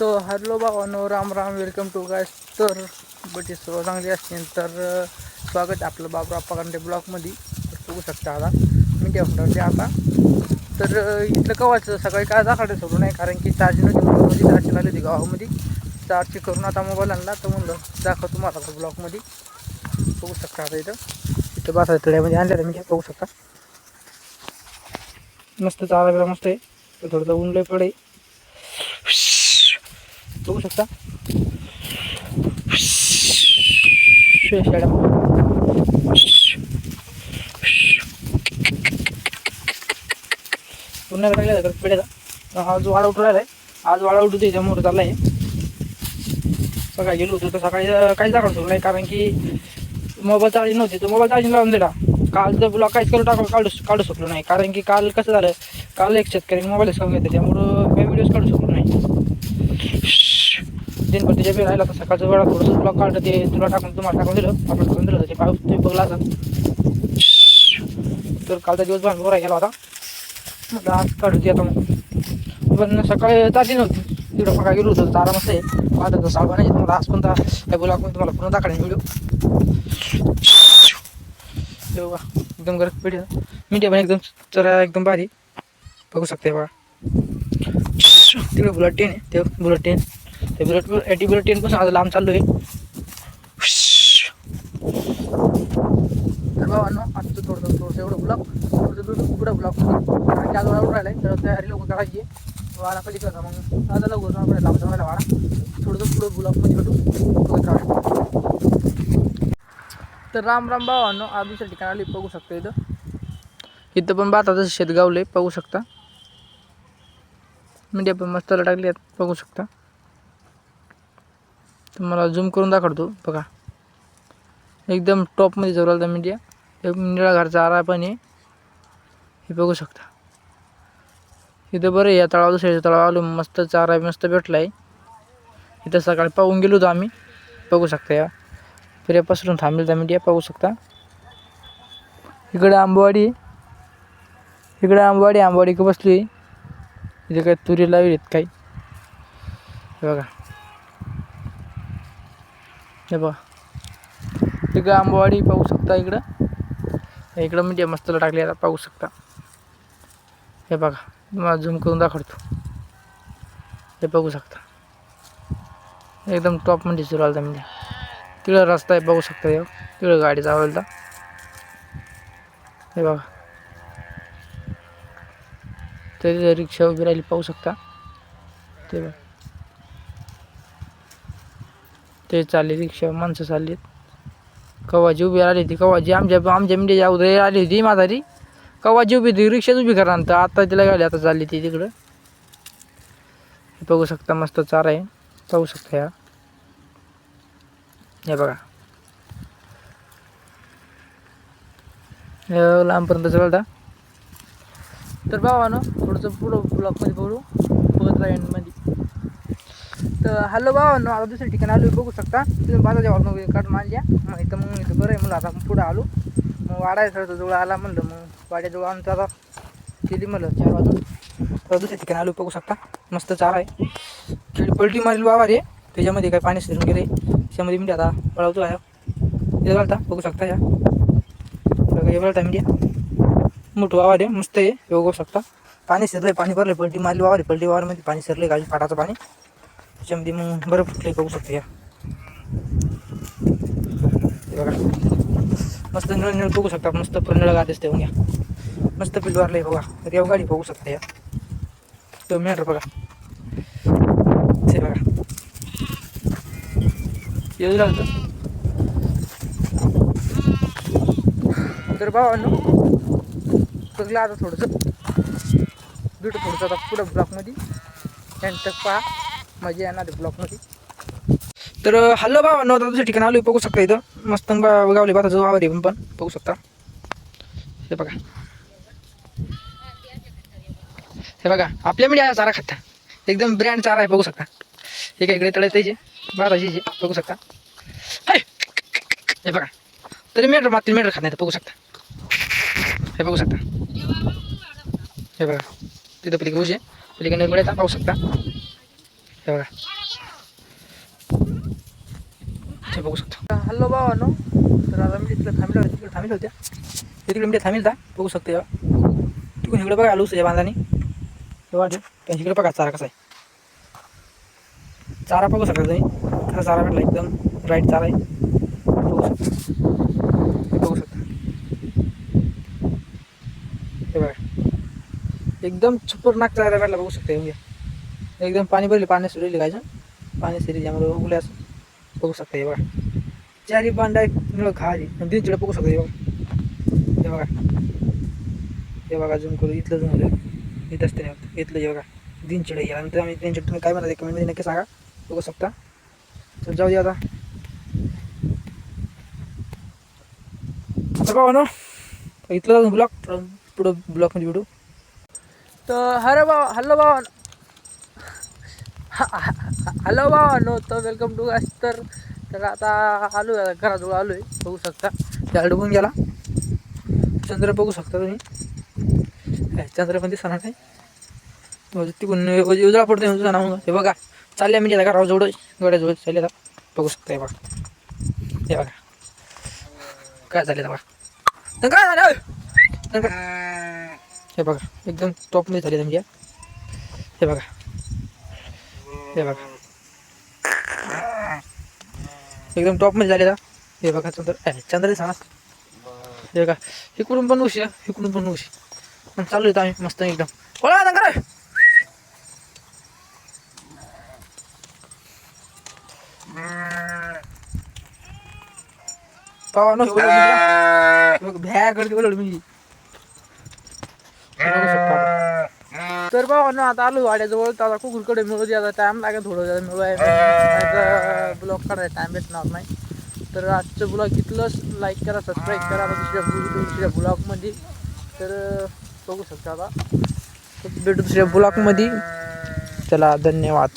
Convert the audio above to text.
तर hello भावानो Ram Ram welcome to guys तर बटी सर्व चांगली असतील तर स्वागत आहे आपलं बाबरा पगांडे ब्लॉकमध्ये तर बघू शकता आता मी ठेवणार आता. तर इथलं कवाचं सकाळी काय दाखवलं सोडू नाही कारण की चार्जिंग नव्हती मोबाईलमध्ये चार्जिंग आली होती गावामध्ये. चार्ज करून आता मोबाईल आणला तर म्हणलं दाखव तुम्हाला ब्लॉकमध्ये बघू शकता आता इथं. इथं बसा तळ्यामध्ये आणलेलं मी बघू शकता. मस्त चारा मस्त आहे. थोडंसं ऊन लय पडे बघू शकता. पुन्हा लागला का पिढ्याचा आज वाडा उठला आहे आज वाडा उठू त्याच्यामुळे चाललाय. सकाळी गेलो होतो तर सकाळी काही काहीच दाखवतो नाही कारण की मोबाईल चार्जिंग नव्हती. तर मोबाईल चार्जिंग लावून दिला. काल तर ब्लॉक काहीच करून टाकू काढू काढू शकलो नाही. कारण की काल कसं झालं काल एक शेतकरी मोबाईलच सांगून घेतला. त्यामुळं काही व्हिडिओज काढू शकलो दिनभर त्याच्या बी राहिला तर सकाळचं वेळा थोडंसं तुला काढलं ते तुला टाकून तुम्हाला टाकून दिलं. आपण टाकून दिलं ते पाऊस तुम्ही बघला असा तर कालचा दिवस भांड बरा गेला होता. म्हटलं आज काढू दे आता मग. पण सकाळी ताजी नव्हती. तिकडं फका गेलो होतो तारा मस्त आहे. वाटत साबा नाही तुम्हाला आज कोणता काय बोला मध्ये तुम्हाला पुन्हा दाखवणे व्हिडिओ. तेव्हा एकदम गरज पिढी मीडिया पण एकदम जरा एकदम भारी. बघू शकते बघा. तिकडे बुलेट ट्रेन आहे. ते बुलेट ट्रेन. ते बुलेट एटी बुलेट टेन पासून आज लांब चाललो आहे तर बाबांनो आजचं थोडं थोडंसं एवढं ब्लॉक थोडं थोडं पुढं ब्लॉक कारण की आज वाढून तर तयारी लवकर करायची आहे. वाडा होता मग आता लवकर जाऊन आपल्याला लांब जाऊन वाडा. थोडंसं पुढं ब्लॉकमध्ये भेटू. बघत तर राम राम बाबांनो आज दुसऱ्या ठिकाणी बघू शकतो इथं. इथं पण भाताचं शेत गावले बघू शकता. मीडिया पण मस्त टाकली आहेत बघू शकता. तुम्हाला झूम करून दाखवतो बघा. एकदम टॉपमध्ये जवळ आला मीडिया एक निळा घरचा आरा पण आहे. हे बघू शकता. इथं बरं आहे या तळावर दुसऱ्या तळावर आलो मस्त चारा मस्त भेटला आहे इथं सकाळी पाहून गेलो होतो आम्ही. बघू शकता या. फिर्या पसरून थांबेल त्या मीडिया पाहू शकता. इकडे आंबवाडी इकडं इकडे आंबवाडी आंबवाडी का बसली आहे इथे काही तुरी लावली आहेत काही बघा. हे बघा. इकडं आंबवाडी पाहू शकता इकडं. इकडं म्हणजे मस्तला टाकली आता पाहू शकता. हे बघा तुम्हाला झूम करून दाखवतो. हे बघू शकता. एकदम टॉप म्हणजे सुरू आला म्हणजे. तिकडं रस्ता आहे बघू शकता हे. तिकडं गाडी जावं हे बघा. तरी रिक्षा उभी राहिली पाहू शकता. ते बघा. ते चालले रिक्षा माणसं चालली आहेत कवाची उभी आली होती कवाची आमच्या आमच्या मिंडी उदय आली होती म्हातारी. कवाची उभी होती रिक्षाच उभी करा नंतर आता तिला गाडी आता चालली ती तिकडं. हे बघू शकता मस्त चारा आहे. पाहू शकता या हे बघा. लांबपर्यंत चालता तर भावानं थोडंसं पुढं ब्लॉकमध्ये बोलू. बघत राहील तर हॅलो बाबा आता दुसऱ्या ठिकाणी आलो बघू शकता. तुम्ही बाजाच्या वॉलमध्ये काढून आणल्या. मग इथं मग इथं बरं आहे म्हणलं आता पुढं आलो. मग वाडायचं जवळ आला म्हणलं मग वाड्याजवळ आमचं आता केली म्हणलं चार वाजून. तर दुसऱ्या ठिकाणी आलो बघू शकता. मस्त चारा आहे. खेळ पलटी मारली बाबा रे. त्याच्यामध्ये काय पाणी शिरून गेले त्याच्यामध्ये मी आता पळवतो आहे. हे घालता बघू शकता या. बघा हे बघता मोठं वावर आहे मस्त आहे. हे बघू शकता. पाणी शिरलंय पाणी भरलं पलटी मारली वावर आहे पलटी वावरमध्ये पाणी शिरलंय गाडी पाटाचं पाणी. त्याच्यामध्ये मग बरं फुटले बघू शकतो या. बघा. मस्त निळ निळ बघू शकता मस्त निळ गात असते घ्या मस्त पिल वारलंय बघा. रेव गाडी बघू शकता या. तो मेटर बघा. ते बघा. येऊ लागतं तर. भावांनो बघलं आता थोडंसं. बीट थोडंसं आता पुढं ब्लॉकमध्ये नंतर पहा मजा येणार आहे ब्लॉकमध्ये तर हॅलो बाबा आता दुसऱ्या ठिकाणी आलो बघू शकता इथं. मस्त बा- गावले बा जो वावर आहे पण पण बघू शकता. हे बघा. हे बघा आपल्या मीडिया चारा खाता एकदम ब्रँड चारा आहे बघू शकता. हे काय इकडे तळे त्याचे बाराशे बघू शकता. हाय! हे बघा. तरी मेटर मात्र मेटर खात नाही बघू शकता. हे बघू शकता. हे बघा. तिथं पलीकडे उजे पलीकडे मिळता पाहू शकता. हे बघा. हे बघू शकता. हॅलो भावानो तर आता मी तिकडे थांबलो होते तिकडे थांबलो होत्या. ते तिकडे मी थांबेल बघू शकते तिकडून इकडे बघा आलूस या बांधाने. हे वाटे इकडे बघा चारा कसा आहे. चारा बघू शकता तुम्ही. कसा चारा भेटला एकदम राईट चारा आहे. बघू शकता. बघू शकता. हे बघा. एकदम छुपरनाक चारा भेटला बघू शकता म्हणजे एकदम पाणी भरले पाणी सुरले काय पाणी सिरी त्यामुळे उगले असं बघू शकता हे बघा. चारी बांधा खाली. तीन चिडे बघू शकता हे बघा. हे बघा. हे बघा झूम करू. इथलं झूम इथं असते ते इथलं हे बघा. तीन चिडे गेला नंतर आम्ही तीन चिडे तुम्ही काय म्हणता कमेंटमध्ये नक्की सांगा. बघू शकता. चल जाऊ दे आता. तर इथलं जाऊन ब्लॉक पुढं ब्लॉकमध्ये भेटू तर हॅलो बाबा हॅलो बाबा. हॅलो बाबा नो तर वेलकम टू गॅस तर तर आता आलो आहे घराजवळ आलो आहे बघू शकता. त्या डुबून गेला. चंद्र बघू शकता तुम्ही. चंद्र पण दिसणार नाही तिकडून उजळा पडतो उजळा ना हे बघा चालले म्हणजे मी गेला घराजवळ गड्याजवळ चालले आता. बघू शकता हे बघा. हे बघा. काय झाले बघा. तर काय झालं? हे बघा एकदम टॉपमध्ये झाले तुमच्या म्हणजे. हे बघा. हे बघा. एकदम टॉपमध्ये झाले झालेला. हे बघा चंद्र. चंद्र सांगा हे बघा इकडून पण उशी इकडून पण उशी. पण चालू येतो आम्ही मस्त एकदम. कोणा आता करा पावा नो भ्या करते बोलवलं मी हे बघू शकता आपण. तर बाबा ना आता आलो वाड्याजवळ तर आता कुकुरकडे मिळू दे आता टाइम लागेल थोडं जरा मिळवाय ब्लॉग काढायला टाइम भेटणार नाही. तर आजचं ब्लॉग इथलंच लाईक करा सबस्क्राईब करा दुसऱ्या दुसऱ्या ब्लॉगमध्ये तर बघू शकता आता. तर भेटू दुसऱ्या ब्लॉगमध्ये चला धन्यवाद.